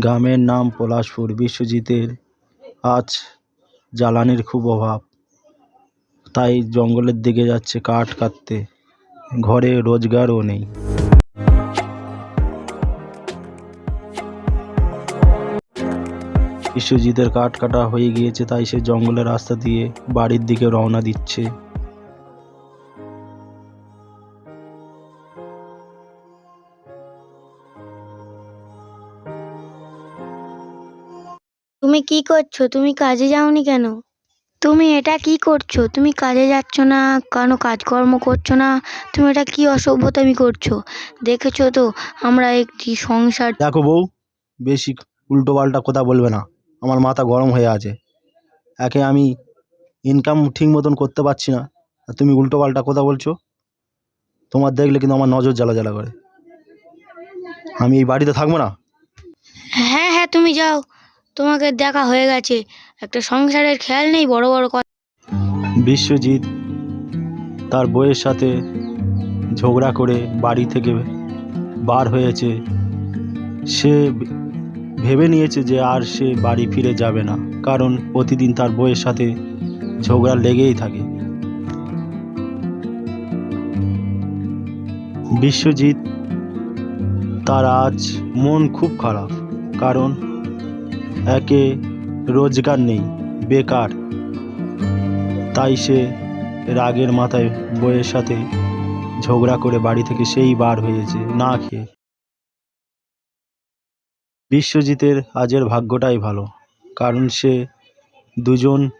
গ্রামের নাম পলাশপুর। বিশ্বজিতের আজ জ্বালানির খুব অভাব। তাই জঙ্গলের দিকে যাচ্ছে কাঠ কাটতে। ঘরে রোজগারও নেই। বিশ্বজিতের কাঠ কাটা হয়ে গিয়েছে, তাই সে জঙ্গলের রাস্তা দিয়ে বাড়ির দিকে রওনা দিচ্ছে। তুমি কি করছ? তুমি কাজে যাওনি কেন? তুমি এটা কি করছ? তুমি কাজে যাচ্ছ না? কেন কাজকর্ম করছ না? তুমি এটা কি অসভ্যতামি করছ? দেখেছ তো আমরা একটি সংসার দেখো বউ বেশি উল্টো পাল্টা কথা বলবে না। আমার মাথা গরম হয়ে আছে। একে আমি ইনকাম ঠিক মতন করতে পারছি না। আর তুমি উল্টো পাল্টা কথা বলছো। তোমার দেখলে কিন্তু আমার নজর জ্বালা জ্বালা করে। আমি এই বাড়িতে থাকব না? হ্যাঁ হ্যাঁ তুমি যাও। তোমাকে দেখা হয়ে গেছে। একটা সংসারের খেয়াল নেই, বড় বড় কথা। বিশ্বজিৎ তার বইয়ের সাথে ঝগড়া করে বাড়ি থেকে বার হয়েছে। সে ভেবে নিয়েছে যে আর সে বাড়ি ফিরে যাবে না, কারণ প্রতিদিন তার বইয়ের সাথে ঝগড়া লেগেই থাকে। বিশ্বজিৎ তার আজ মন খুব খারাপ, কারণ একে রোজগার নেই, বেকার। তাই সে রাগের মাথায় বইয়ের সাথে ঝগড়া করে বাড়ি থেকে সেই বার হয়েছে, না খেয়ে। বিশ্বজিতের আজের ভাগ্যটাই ভালো, কারণ সে দুজন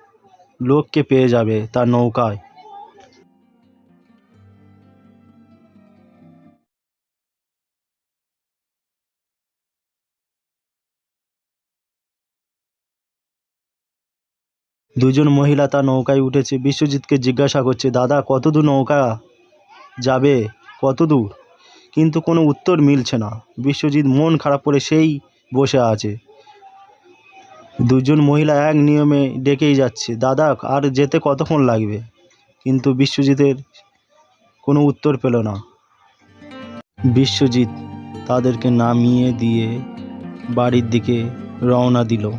লোককে পেয়ে যাবে তার নৌকায়। দুজন মহিলা তার নৌকায় উঠেছে। বিশ্বজিৎকে জিজ্ঞাসা করছে, দাদা কত দূর নৌকা যাবে? কত দূর কিন্তু কোনো উত্তর মিলছে না। বিশ্বজিৎ মন খারাপ করে সেই বসে আছে। দুজন মহিলা এক নিয়মে ডেকেই যাচ্ছে, দাদা, আর যেতে কতক্ষণ লাগবে? কিন্তু বিশ্বজিতের কোনো উত্তর পেল না। বিশ্বজিৎ তাদেরকে নামিয়ে দিয়ে বাড়ির দিকে রওনা দিল।